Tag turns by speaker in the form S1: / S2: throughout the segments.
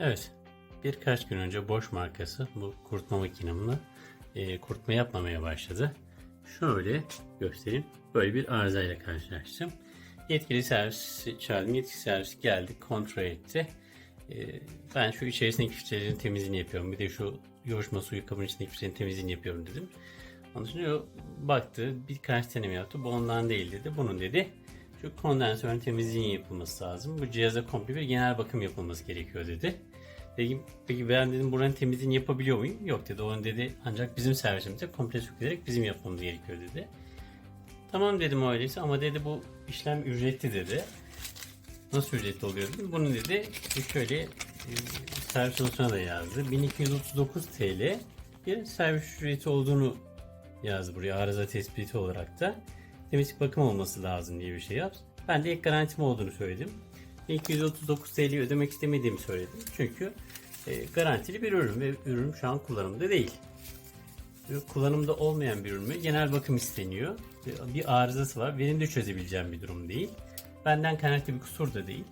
S1: Evet. Birkaç gün önce Bosch markası bu kurutma makinemle e, kurutma yapmamaya başladı. Şöyle göstereyim. Böyle bir arızayla karşılaştım. Yetkili servis çağırdım. Yetkili servis geldi, kontrol etti. E, ben şu içerisindeki filtrelerin temizliğini yapıyorum. Bir de şu yoğurma suyu kabının içindeki filtrelerin temizliğini yapıyorum dedim. Ondan sonra o baktı, birkaç deneme yaptı. Bu ondan değil dedi. Bunun dedi. Şu kondansörün temizliğinin yapılması lazım. Bu cihaza komple bir genel bakım yapılması gerekiyor dedi. Dedim, peki ben dedim buranın temizliğini yapabiliyor muyum? Yok dedi. Onun dedi ancak bizim servisimize komple sökülerek bizim yapmamız gerekiyor dedi. Tamam dedim öyleyse ama dedi bu işlem ücretli dedi. Nasıl ücretli oluyor dedim. Bunun dedi şöyle e, servis notuna da yazdı. 1239 TL bir servis ücreti olduğunu yazdı buraya arıza tespiti olarak da. Temizlik bakım olması lazım diye bir şey yap. Ben de ek garantim olduğunu söyledim. 239 TL ödemek istemediğimi söyledim. Çünkü e, garantili bir ürün ve ürün şu an kullanımda değil. Kullanımda olmayan bir ürün? Genel bakım isteniyor. Bir- Bir arızası var. Benim de çözebileceğim bir durum değil. Benden kaynaklı bir kusur da değil.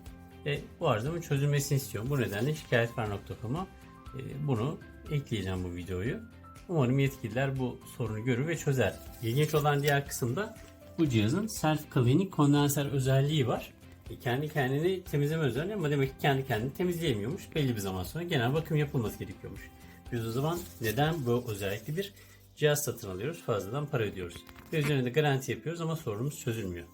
S1: Ve bu arızamın çözülmesini istiyorum. Bu nedenle şikayetvar.com'a e, bunu ekleyeceğim bu videoyu. Umarım yetkililer bu sorunu görür ve çözer. İlginç olan diğer kısımda bu cihazın self cleaning kondenser özelliği var. E, Kendi kendini temizleme özelliği ama demek ki kendi kendini temizleyemiyormuş. Belli bir zaman sonra genel bakım yapılması gerekiyormuş. Biz o zaman neden bu özellikli bir cihaz satın alıyoruz? Fazladan para ödüyoruz. Ve üzerine de garanti yapıyoruz ama sorunumuz çözülmüyor.